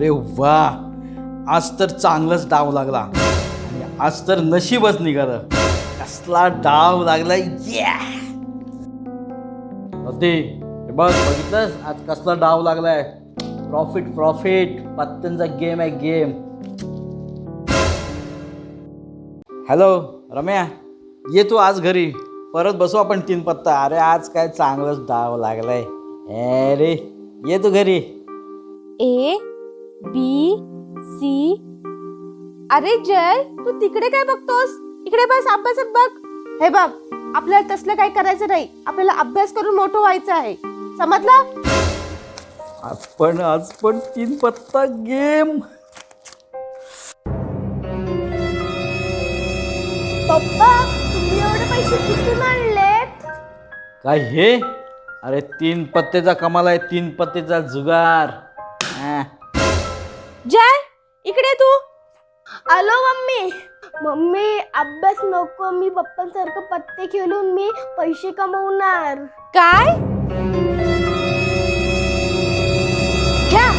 अरे वा आज तर चांगलाच डाव लागला. आणि आज तर नशीबच निघालं. कसला डाव लागला या ते बघ बघितलंस? आज कसला डाव लागलाय. प्रॉफिट प्रॉफिट पत्त्यांचा गेम आहे गेम हॅलो रम्या ये तू आज घरी. परत बसू आपण तीन पत्ता. अरे आज काय चांगलंच डाव लागलाय. अरे ये तू घरी. ए बी सी अरे जय तू तिकडे काय बघतोस? इकडे बस अभ्यासात बघ. हे बघ आपल्याला तसलं काही करायचं नाही. आपल्याला अभ्यास करून मोठं व्हायचं आहे. समजलं? आपण आज पण तीन पत्ता गेम. पप्पा तुम्ही एवढे पैसे आणलेत काय हे? अरे तीन पत्तेचा कमाल आहे तीन पत्तेचा जुगार. हा. जय इकडे तू. आलो मम्मी. मम्मी अभ्यास नको. मी पप्पांसारखं पत्ते खेळून मी पैसे कमवणार. काय? घ्या.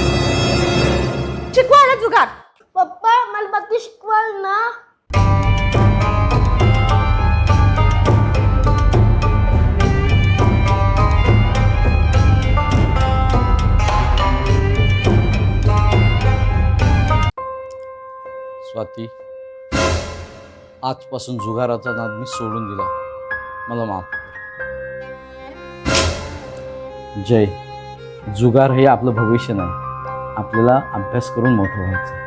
शिकवायला जुगार पप्पा मला पत्ते शिकवाल ना. स्वाती. आजपासून जुगाराचा नाद मी सोडून दिला. मला माफ जय. जुगार हे आपलं भविष्य नाही. आपल्याला अभ्यास करून मोठं व्हायचं